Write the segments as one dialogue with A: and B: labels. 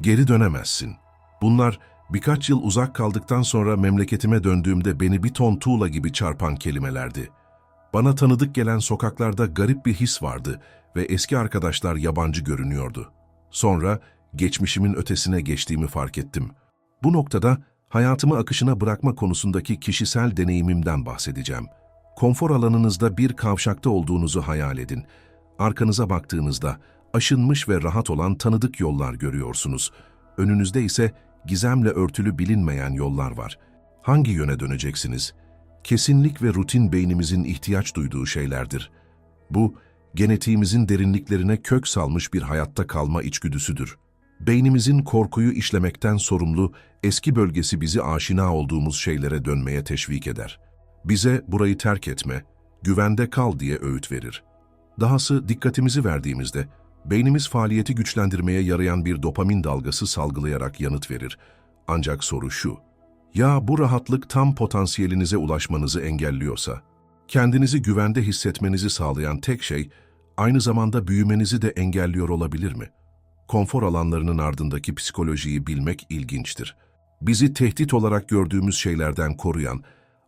A: Geri dönemezsin. Bunlar birkaç yıl uzak kaldıktan sonra memleketime döndüğümde beni bir ton tuğla gibi çarpan kelimelerdi. Bana tanıdık gelen sokaklarda garip bir his vardı ve eski arkadaşlar yabancı görünüyordu. Sonra geçmişimin ötesine geçtiğimi fark ettim. Bu noktada hayatımı akışına bırakma konusundaki kişisel deneyimimden bahsedeceğim. Konfor alanınızda bir kavşakta olduğunuzu hayal edin. Arkanıza baktığınızda aşınmış ve rahat olan tanıdık yollar görüyorsunuz. Önünüzde ise gizemle örtülü bilinmeyen yollar var. Hangi yöne döneceksiniz? Kesinlik ve rutin beynimizin ihtiyaç duyduğu şeylerdir. Bu, genetiğimizin derinliklerine kök salmış bir hayatta kalma içgüdüsüdür. Beynimizin korkuyu işlemekten sorumlu eski bölgesi bizi aşina olduğumuz şeylere dönmeye teşvik eder. Bize burayı terk etme, güvende kal diye öğüt verir. Dahası dikkatimizi verdiğimizde, beynimiz faaliyeti güçlendirmeye yarayan bir dopamin dalgası salgılayarak yanıt verir. Ancak soru şu, ya bu rahatlık tam potansiyelinize ulaşmanızı engelliyorsa? Kendinizi güvende hissetmenizi sağlayan tek şey, aynı zamanda büyümenizi de engelliyor olabilir mi? Konfor alanlarının ardındaki psikolojiyi bilmek ilginçtir. Bizi tehdit olarak gördüğümüz şeylerden koruyan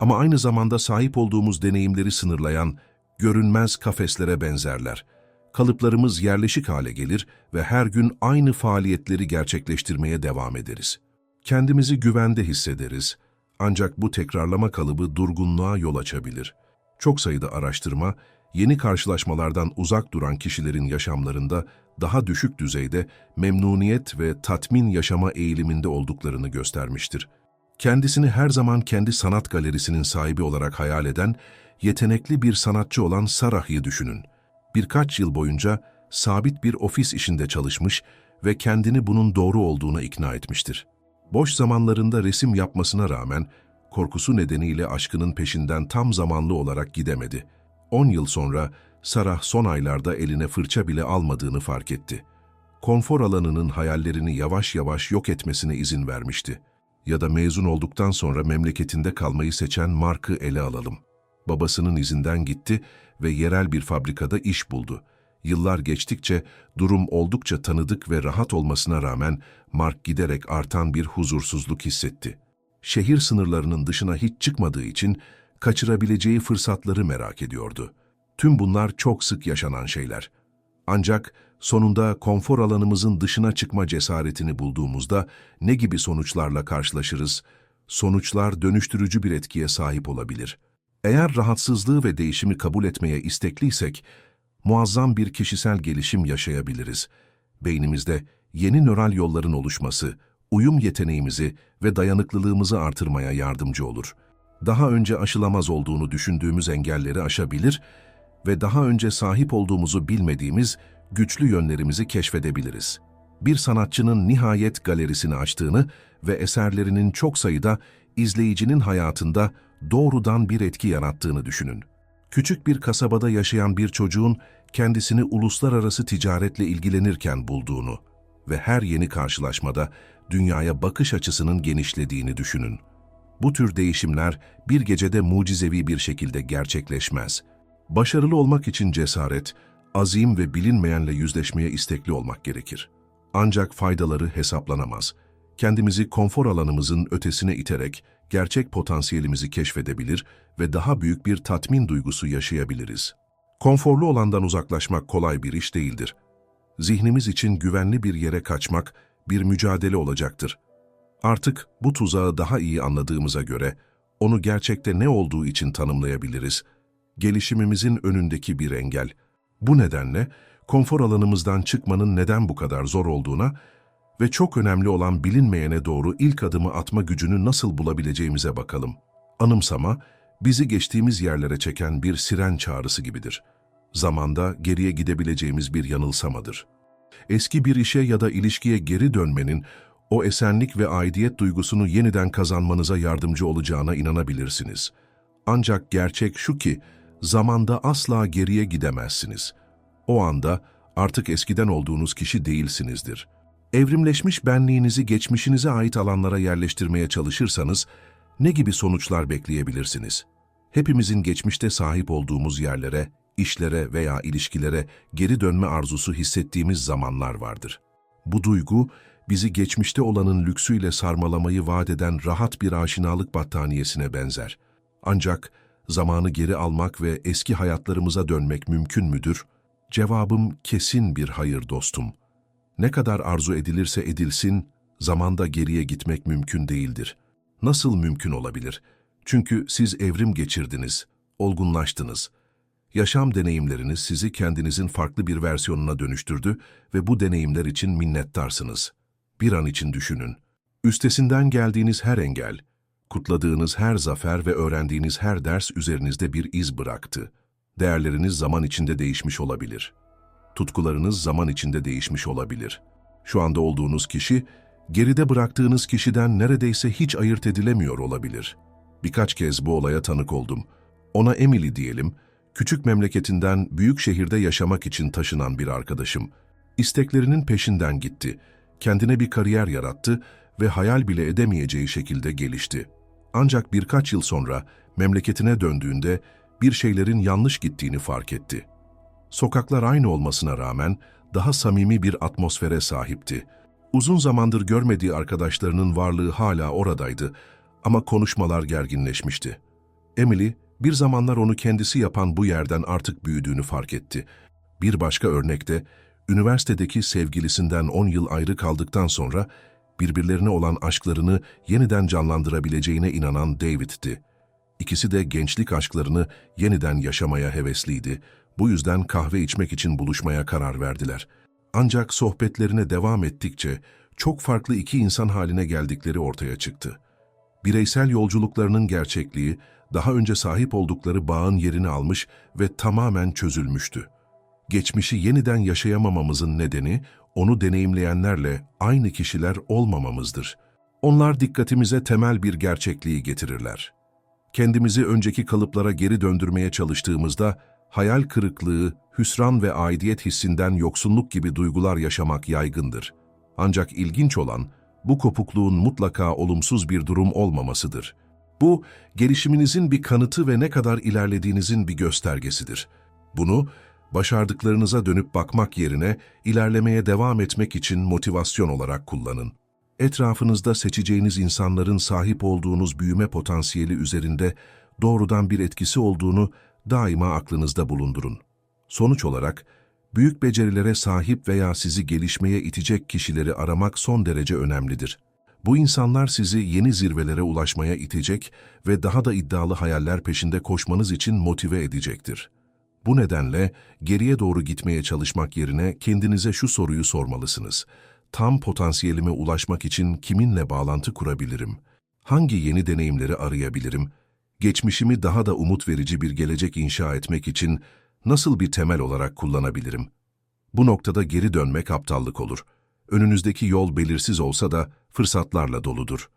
A: ama aynı zamanda sahip olduğumuz deneyimleri sınırlayan görünmez kafeslere benzerler. Kalıplarımız yerleşik hale gelir ve her gün aynı faaliyetleri gerçekleştirmeye devam ederiz. Kendimizi güvende hissederiz. Ancak bu tekrarlama kalıbı durgunluğa yol açabilir. Çok sayıda araştırma, yeni karşılaşmalardan uzak duran kişilerin yaşamlarında daha düşük düzeyde memnuniyet ve tatmin yaşama eğiliminde olduklarını göstermiştir. Kendisini her zaman kendi sanat galerisinin sahibi olarak hayal eden, yetenekli bir sanatçı olan Sarah'yı düşünün. Birkaç yıl boyunca sabit bir ofis işinde çalışmış ve kendini bunun doğru olduğuna ikna etmiştir. Boş zamanlarında resim yapmasına rağmen korkusu nedeniyle aşkının peşinden tam zamanlı olarak gidemedi. 10 yıl sonra Sarah son aylarda eline fırça bile almadığını fark etti. Konfor alanının hayallerini yavaş yavaş yok etmesine izin vermişti. Ya da mezun olduktan sonra memleketinde kalmayı seçen Mark'ı ele alalım. Babasının izinden gitti ve yerel bir fabrikada iş buldu. Yıllar geçtikçe durum oldukça tanıdık ve rahat olmasına rağmen Mark giderek artan bir huzursuzluk hissetti. Şehir sınırlarının dışına hiç çıkmadığı için kaçırabileceği fırsatları merak ediyordu. Tüm bunlar çok sık yaşanan şeyler. Ancak sonunda konfor alanımızın dışına çıkma cesaretini bulduğumuzda ne gibi sonuçlarla karşılaşırız? Sonuçlar dönüştürücü bir etkiye sahip olabilir. Eğer rahatsızlığı ve değişimi kabul etmeye istekliysek, muazzam bir kişisel gelişim yaşayabiliriz. Beynimizde yeni nöral yolların oluşması, uyum yeteneğimizi ve dayanıklılığımızı artırmaya yardımcı olur. Daha önce aşılamaz olduğunu düşündüğümüz engelleri aşabilir ve daha önce sahip olduğumuzu bilmediğimiz güçlü yönlerimizi keşfedebiliriz. Bir sanatçının nihayet galerisini açtığını ve eserlerinin çok sayıda izleyicinin hayatında doğrudan bir etki yarattığını düşünün. Küçük bir kasabada yaşayan bir çocuğun kendisini uluslararası ticaretle ilgilenirken bulduğunu ve her yeni karşılaşmada dünyaya bakış açısının genişlediğini düşünün. Bu tür değişimler bir gecede mucizevi bir şekilde gerçekleşmez. Başarılı olmak için cesaret, azim ve bilinmeyenle yüzleşmeye istekli olmak gerekir. Ancak faydaları hesaplanamaz. Kendimizi konfor alanımızın ötesine iterek gerçek potansiyelimizi keşfedebilir ve daha büyük bir tatmin duygusu yaşayabiliriz. Konforlu olandan uzaklaşmak kolay bir iş değildir. Zihnimiz için güvenli bir yere kaçmak bir mücadele olacaktır. Artık bu tuzağı daha iyi anladığımıza göre onu gerçekte ne olduğu için tanımlayabiliriz. Gelişimimizin önündeki bir engel. Bu nedenle konfor alanımızdan çıkmanın neden bu kadar zor olduğuna ve çok önemli olan bilinmeyene doğru ilk adımı atma gücünü nasıl bulabileceğimize bakalım. Anımsama, bizi geçtiğimiz yerlere çeken bir siren çağrısı gibidir. Zamanda geriye gidebileceğimiz bir yanılsamadır. Eski bir işe ya da ilişkiye geri dönmenin, o esenlik ve aidiyet duygusunu yeniden kazanmanıza yardımcı olacağına inanabilirsiniz. Ancak gerçek şu ki, zamanda asla geriye gidemezsiniz. O anda artık eskiden olduğunuz kişi değilsinizdir. Evrimleşmiş benliğinizi geçmişinize ait alanlara yerleştirmeye çalışırsanız, ne gibi sonuçlar bekleyebilirsiniz? Hepimizin geçmişte sahip olduğumuz yerlere, işlere veya ilişkilere geri dönme arzusu hissettiğimiz zamanlar vardır. Bu duygu, bizi geçmişte olanın lüksüyle sarmalamayı vaat eden rahat bir aşinalık battaniyesine benzer. Ancak zamanı geri almak ve eski hayatlarımıza dönmek mümkün müdür? Cevabım kesin bir hayır dostum. Ne kadar arzu edilirse edilsin, zamanda geriye gitmek mümkün değildir. Nasıl mümkün olabilir? Çünkü siz evrim geçirdiniz, olgunlaştınız. Yaşam deneyimleriniz sizi kendinizin farklı bir versiyonuna dönüştürdü ve bu deneyimler için minnettarsınız. Bir an için düşünün. Üstesinden geldiğiniz her engel, kutladığınız her zafer ve öğrendiğiniz her ders üzerinizde bir iz bıraktı. Değerleriniz zaman içinde değişmiş olabilir. Tutkularınız zaman içinde değişmiş olabilir. Şu anda olduğunuz kişi, geride bıraktığınız kişiden neredeyse hiç ayırt edilemiyor olabilir. Birkaç kez bu olaya tanık oldum. Ona Emily diyelim, küçük memleketinden büyük şehirde yaşamak için taşınan bir arkadaşım. İsteklerinin peşinden gitti, kendine bir kariyer yarattı ve hayal bile edemeyeceği şekilde gelişti. Ancak birkaç yıl sonra memleketine döndüğünde bir şeylerin yanlış gittiğini fark etti. Sokaklar aynı olmasına rağmen daha samimi bir atmosfere sahipti. Uzun zamandır görmediği arkadaşlarının varlığı hala oradaydı ama konuşmalar gerginleşmişti. Emily, bir zamanlar onu kendisi yapan bu yerden artık büyüdüğünü fark etti. Bir başka örnekte, üniversitedeki sevgilisinden 10 yıl ayrı kaldıktan sonra birbirlerine olan aşklarını yeniden canlandırabileceğine inanan David'ti. İkisi de gençlik aşklarını yeniden yaşamaya hevesliydi. Bu yüzden kahve içmek için buluşmaya karar verdiler. Ancak sohbetlerine devam ettikçe çok farklı iki insan haline geldikleri ortaya çıktı. Bireysel yolculuklarının gerçekliği, daha önce sahip oldukları bağın yerini almış ve tamamen çözülmüştü. Geçmişi yeniden yaşayamamamızın nedeni, onu deneyimleyenlerle aynı kişiler olmamamızdır. Onlar dikkatimize temel bir gerçekliği getirirler. Kendimizi önceki kalıplara geri döndürmeye çalıştığımızda, hayal kırıklığı, hüsran ve aidiyet hissinden yoksunluk gibi duygular yaşamak yaygındır. Ancak ilginç olan, bu kopukluğun mutlaka olumsuz bir durum olmamasıdır. Bu, gelişiminizin bir kanıtı ve ne kadar ilerlediğinizin bir göstergesidir. Bunu, başardıklarınıza dönüp bakmak yerine ilerlemeye devam etmek için motivasyon olarak kullanın. Etrafınızda seçeceğiniz insanların sahip olduğunuz büyüme potansiyeli üzerinde doğrudan bir etkisi olduğunu daima aklınızda bulundurun. Sonuç olarak, büyük becerilere sahip veya sizi gelişmeye itecek kişileri aramak son derece önemlidir. Bu insanlar sizi yeni zirvelere ulaşmaya itecek ve daha da iddialı hayaller peşinde koşmanız için motive edecektir. Bu nedenle geriye doğru gitmeye çalışmak yerine kendinize şu soruyu sormalısınız. Tam potansiyelime ulaşmak için kiminle bağlantı kurabilirim? Hangi yeni deneyimleri arayabilirim? Geçmişimi daha da umut verici bir gelecek inşa etmek için nasıl bir temel olarak kullanabilirim? Bu noktada geri dönmek aptallık olur. Önünüzdeki yol belirsiz olsa da fırsatlarla doludur.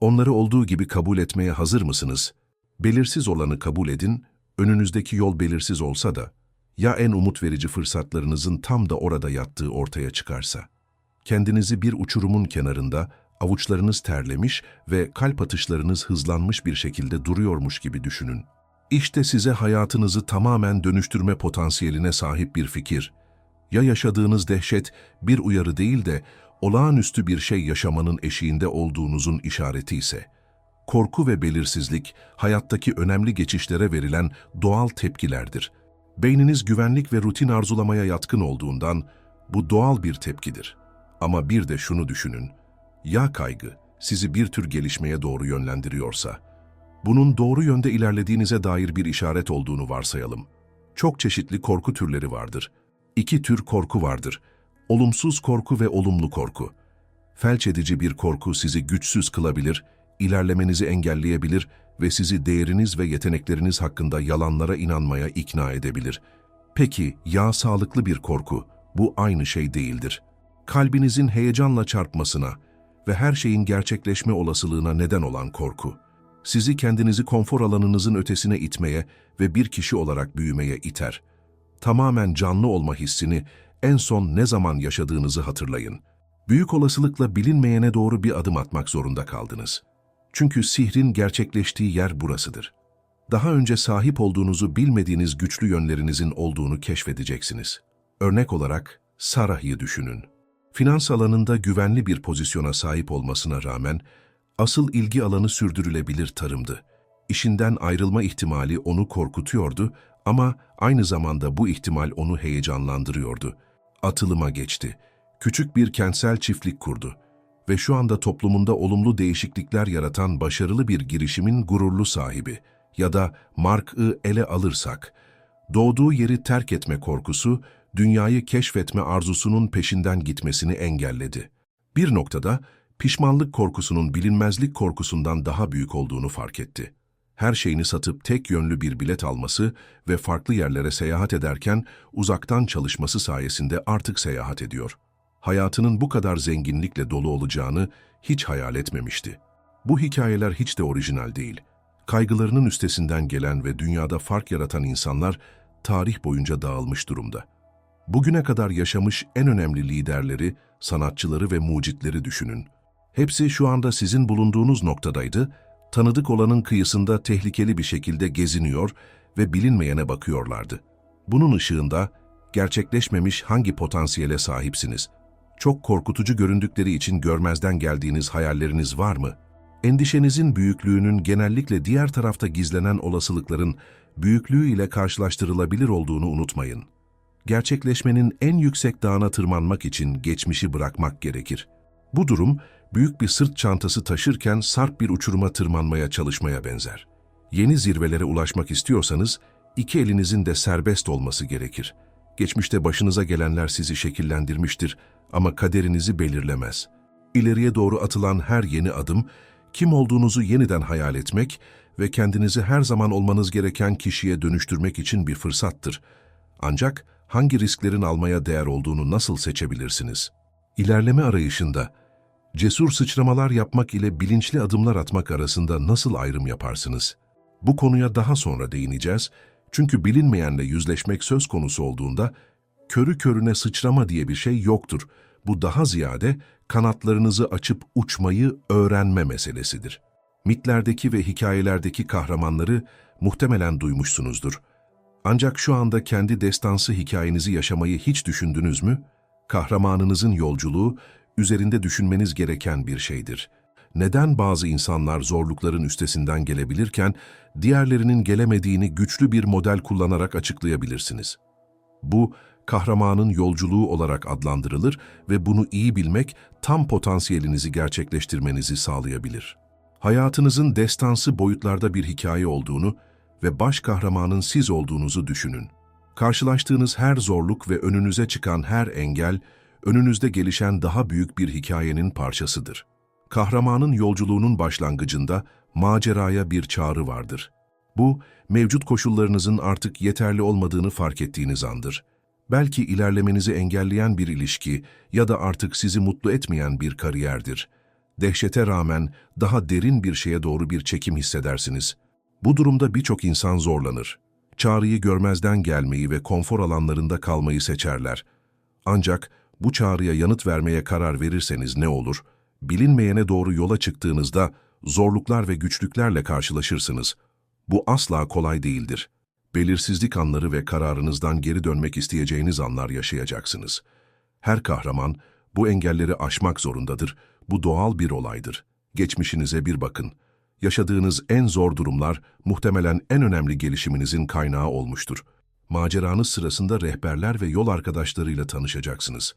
A: Onları olduğu gibi kabul etmeye hazır mısınız? Belirsiz olanı kabul edin, önünüzdeki yol belirsiz olsa da, ya en umut verici fırsatlarınızın tam da orada yattığı ortaya çıkarsa? Kendinizi bir uçurumun kenarında, avuçlarınız terlemiş ve kalp atışlarınız hızlanmış bir şekilde duruyormuş gibi düşünün. İşte size hayatınızı tamamen dönüştürme potansiyeline sahip bir fikir. Ya yaşadığınız dehşet bir uyarı değil de olağanüstü bir şey yaşamanın eşiğinde olduğunuzun işareti ise, korku ve belirsizlik hayattaki önemli geçişlere verilen doğal tepkilerdir. Beyniniz güvenlik ve rutin arzulamaya yatkın olduğundan bu doğal bir tepkidir. Ama bir de şunu düşünün, ya kaygı sizi bir tür gelişmeye doğru yönlendiriyorsa, bunun doğru yönde ilerlediğinize dair bir işaret olduğunu varsayalım. Çok çeşitli korku türleri vardır. İki tür korku vardır. Olumsuz korku ve olumlu korku. Felç edici bir korku sizi güçsüz kılabilir, ilerlemenizi engelleyebilir ve sizi değeriniz ve yetenekleriniz hakkında yalanlara inanmaya ikna edebilir. Peki ya sağlıklı bir korku? Bu aynı şey değildir. Kalbinizin heyecanla çarpmasına ve her şeyin gerçekleşme olasılığına neden olan korku sizi kendinizi konfor alanınızın ötesine itmeye ve bir kişi olarak büyümeye iter. Tamamen canlı olma hissini en son ne zaman yaşadığınızı hatırlayın. Büyük olasılıkla bilinmeyene doğru bir adım atmak zorunda kaldınız. Çünkü sihrin gerçekleştiği yer burasıdır. Daha önce sahip olduğunuzu bilmediğiniz güçlü yönlerinizin olduğunu keşfedeceksiniz. Örnek olarak Sarah'yı düşünün. Finans alanında güvenli bir pozisyona sahip olmasına rağmen, asıl ilgi alanı sürdürülebilir tarımdı. İşinden ayrılma ihtimali onu korkutuyordu ama aynı zamanda bu ihtimal onu heyecanlandırıyordu. Atılıma geçti. Küçük bir kentsel çiftlik kurdu ve şu anda toplumunda olumlu değişiklikler yaratan başarılı bir girişimin gururlu sahibi ya da Mark'ı ele alırsak, doğduğu yeri terk etme korkusu, dünyayı keşfetme arzusunun peşinden gitmesini engelledi. Bir noktada pişmanlık korkusunun bilinmezlik korkusundan daha büyük olduğunu fark etti. Her şeyini satıp tek yönlü bir bilet alması ve farklı yerlere seyahat ederken uzaktan çalışması sayesinde artık seyahat ediyor. Hayatının bu kadar zenginlikle dolu olacağını hiç hayal etmemişti. Bu hikayeler hiç de orijinal değil. Kaygılarının üstesinden gelen ve dünyada fark yaratan insanlar tarih boyunca dağılmış durumda. Bugüne kadar yaşamış en önemli liderleri, sanatçıları ve mucitleri düşünün. Hepsi şu anda sizin bulunduğunuz noktadaydı, tanıdık olanın kıyısında tehlikeli bir şekilde geziniyor ve bilinmeyene bakıyorlardı. Bunun ışığında gerçekleşmemiş hangi potansiyele sahipsiniz? Çok korkutucu göründükleri için görmezden geldiğiniz hayalleriniz var mı? Endişenizin büyüklüğünün genellikle diğer tarafta gizlenen olasılıkların büyüklüğü ile karşılaştırılabilir olduğunu unutmayın. Gerçekleşmenin en yüksek dağına tırmanmak için geçmişi bırakmak gerekir. Bu durum, büyük bir sırt çantası taşırken sarp bir uçuruma tırmanmaya çalışmaya benzer. Yeni zirvelere ulaşmak istiyorsanız, iki elinizin de serbest olması gerekir. Geçmişte başınıza gelenler sizi şekillendirmiştir ama kaderinizi belirlemez. İleriye doğru atılan her yeni adım, kim olduğunuzu yeniden hayal etmek ve kendinizi her zaman olmanız gereken kişiye dönüştürmek için bir fırsattır. Ancak hangi risklerin almaya değer olduğunu nasıl seçebilirsiniz? İlerleme arayışında, cesur sıçramalar yapmak ile bilinçli adımlar atmak arasında nasıl ayrım yaparsınız? Bu konuya daha sonra değineceğiz çünkü bilinmeyenle yüzleşmek söz konusu olduğunda körü körüne sıçrama diye bir şey yoktur. Bu daha ziyade kanatlarınızı açıp uçmayı öğrenme meselesidir. Mitlerdeki ve hikayelerdeki kahramanları muhtemelen duymuşsunuzdur. Ancak şu anda kendi destansı hikayenizi yaşamayı hiç düşündünüz mü? Kahramanınızın yolculuğu üzerinde düşünmeniz gereken bir şeydir. Neden bazı insanlar zorlukların üstesinden gelebilirken diğerlerinin gelemediğini güçlü bir model kullanarak açıklayabilirsiniz. Bu, kahramanın yolculuğu olarak adlandırılır ve bunu iyi bilmek tam potansiyelinizi gerçekleştirmenizi sağlayabilir. Hayatınızın destansı boyutlarda bir hikaye olduğunu ve baş kahramanın siz olduğunuzu düşünün. Karşılaştığınız her zorluk ve önünüze çıkan her engel, önünüzde gelişen daha büyük bir hikayenin parçasıdır. Kahramanın yolculuğunun başlangıcında maceraya bir çağrı vardır. Bu, mevcut koşullarınızın artık yeterli olmadığını fark ettiğiniz andır. Belki ilerlemenizi engelleyen bir ilişki ya da artık sizi mutlu etmeyen bir kariyerdir. Dehşete rağmen daha derin bir şeye doğru bir çekim hissedersiniz. Bu durumda birçok insan zorlanır. Çağrıyı görmezden gelmeyi ve konfor alanlarında kalmayı seçerler. Ancak bu çağrıya yanıt vermeye karar verirseniz ne olur? Bilinmeyene doğru yola çıktığınızda zorluklar ve güçlüklerle karşılaşırsınız. Bu asla kolay değildir. Belirsizlik anları ve kararınızdan geri dönmek isteyeceğiniz anlar yaşayacaksınız. Her kahraman bu engelleri aşmak zorundadır. Bu doğal bir olaydır. Geçmişinize bir bakın. Yaşadığınız en zor durumlar muhtemelen en önemli gelişiminizin kaynağı olmuştur. Maceranız sırasında rehberler ve yol arkadaşlarıyla tanışacaksınız.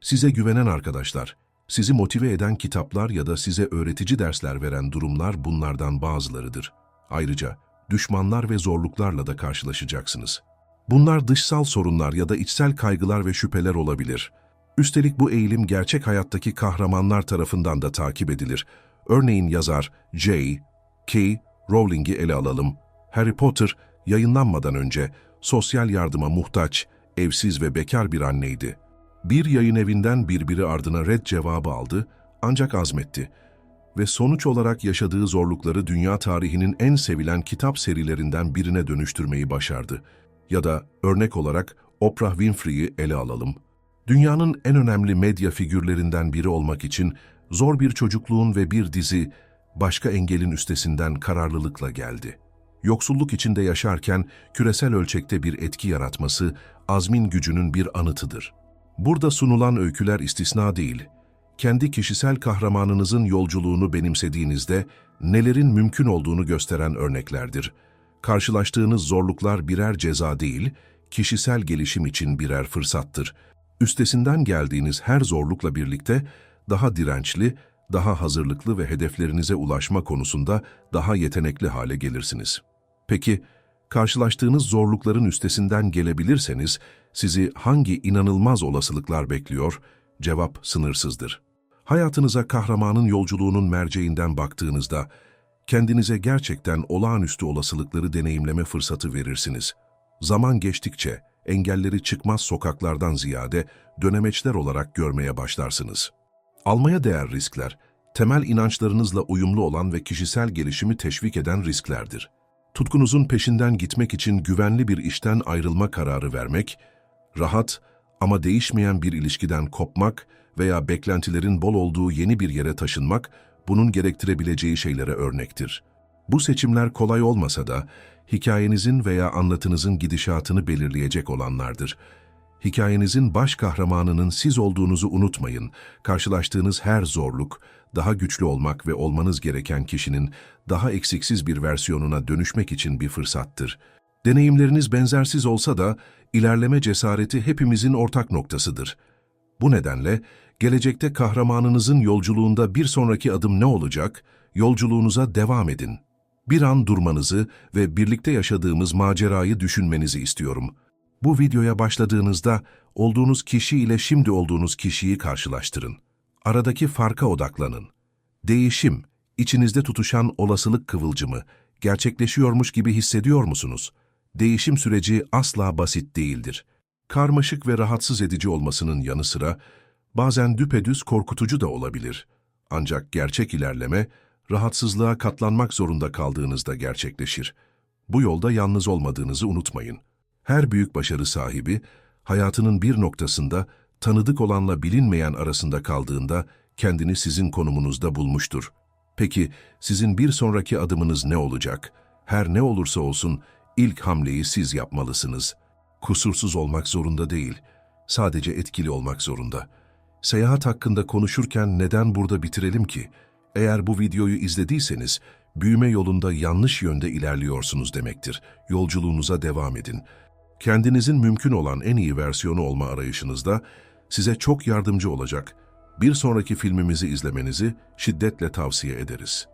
A: Size güvenen arkadaşlar, sizi motive eden kitaplar ya da size öğretici dersler veren durumlar bunlardan bazılarıdır. Ayrıca düşmanlar ve zorluklarla da karşılaşacaksınız. Bunlar dışsal sorunlar ya da içsel kaygılar ve şüpheler olabilir. Üstelik bu eğilim gerçek hayattaki kahramanlar tarafından da takip edilir. Örneğin yazar J. K. Rowling'i ele alalım. Harry Potter yayınlanmadan önce sosyal yardıma muhtaç, evsiz ve bekar bir anneydi. Bir yayın evinden birbiri ardına red cevabı aldı ancak azmetti ve sonuç olarak yaşadığı zorlukları dünya tarihinin en sevilen kitap serilerinden birine dönüştürmeyi başardı. Ya da örnek olarak Oprah Winfrey'i ele alalım. Dünyanın en önemli medya figürlerinden biri olmak için zor bir çocukluğun ve bir dizi başka engelin üstesinden kararlılıkla geldi. Yoksulluk içinde yaşarken küresel ölçekte bir etki yaratması azmin gücünün bir anıtıdır. Burada sunulan öyküler istisna değil. Kendi kişisel kahramanınızın yolculuğunu benimsediğinizde nelerin mümkün olduğunu gösteren örneklerdir. Karşılaştığınız zorluklar birer ceza değil, kişisel gelişim için birer fırsattır. Üstesinden geldiğiniz her zorlukla birlikte daha dirençli, daha hazırlıklı ve hedeflerinize ulaşma konusunda daha yetenekli hale gelirsiniz. Peki, karşılaştığınız zorlukların üstesinden gelebilirseniz sizi hangi inanılmaz olasılıklar bekliyor? Cevap sınırsızdır. Hayatınıza kahramanın yolculuğunun merceğinden baktığınızda kendinize gerçekten olağanüstü olasılıkları deneyimleme fırsatı verirsiniz. Zaman geçtikçe engelleri çıkmaz sokaklardan ziyade dönemeçler olarak görmeye başlarsınız. Almaya değer riskler, temel inançlarınızla uyumlu olan ve kişisel gelişimi teşvik eden risklerdir. Tutkunuzun peşinden gitmek için güvenli bir işten ayrılma kararı vermek, rahat ama değişmeyen bir ilişkiden kopmak veya beklentilerin bol olduğu yeni bir yere taşınmak, bunun gerektirebileceği şeylere örnektir. Bu seçimler kolay olmasa da, hikayenizin veya anlatınızın gidişatını belirleyecek olanlardır. Hikayenizin baş kahramanının siz olduğunuzu unutmayın. Karşılaştığınız her zorluk, daha güçlü olmak ve olmanız gereken kişinin daha eksiksiz bir versiyonuna dönüşmek için bir fırsattır. Deneyimleriniz benzersiz olsa da ilerleme cesareti hepimizin ortak noktasıdır. Bu nedenle gelecekte kahramanınızın yolculuğunda bir sonraki adım ne olacak? Yolculuğunuza devam edin. Bir an durmanızı ve birlikte yaşadığımız macerayı düşünmenizi istiyorum. Bu videoya başladığınızda olduğunuz kişi ile şimdi olduğunuz kişiyi karşılaştırın. Aradaki farka odaklanın. Değişim, içinizde tutuşan olasılık kıvılcımı, gerçekleşiyormuş gibi hissediyor musunuz? Değişim süreci asla basit değildir. Karmaşık ve rahatsız edici olmasının yanı sıra bazen düpedüz korkutucu da olabilir. Ancak gerçek ilerleme, rahatsızlığa katlanmak zorunda kaldığınızda gerçekleşir. Bu yolda yalnız olmadığınızı unutmayın. Her büyük başarı sahibi, hayatının bir noktasında tanıdık olanla bilinmeyen arasında kaldığında kendini sizin konumunuzda bulmuştur. Peki sizin bir sonraki adımınız ne olacak? Her ne olursa olsun ilk hamleyi siz yapmalısınız. Kusursuz olmak zorunda değil, sadece etkili olmak zorunda. Seyahat hakkında konuşurken neden burada bitirelim ki? Eğer bu videoyu izlediyseniz, büyüme yolunda yanlış yönde ilerliyorsunuz demektir. Yolculuğunuza devam edin. Kendinizin mümkün olan en iyi versiyonu olma arayışınızda size çok yardımcı olacak. Bir sonraki filmimizi izlemenizi şiddetle tavsiye ederiz.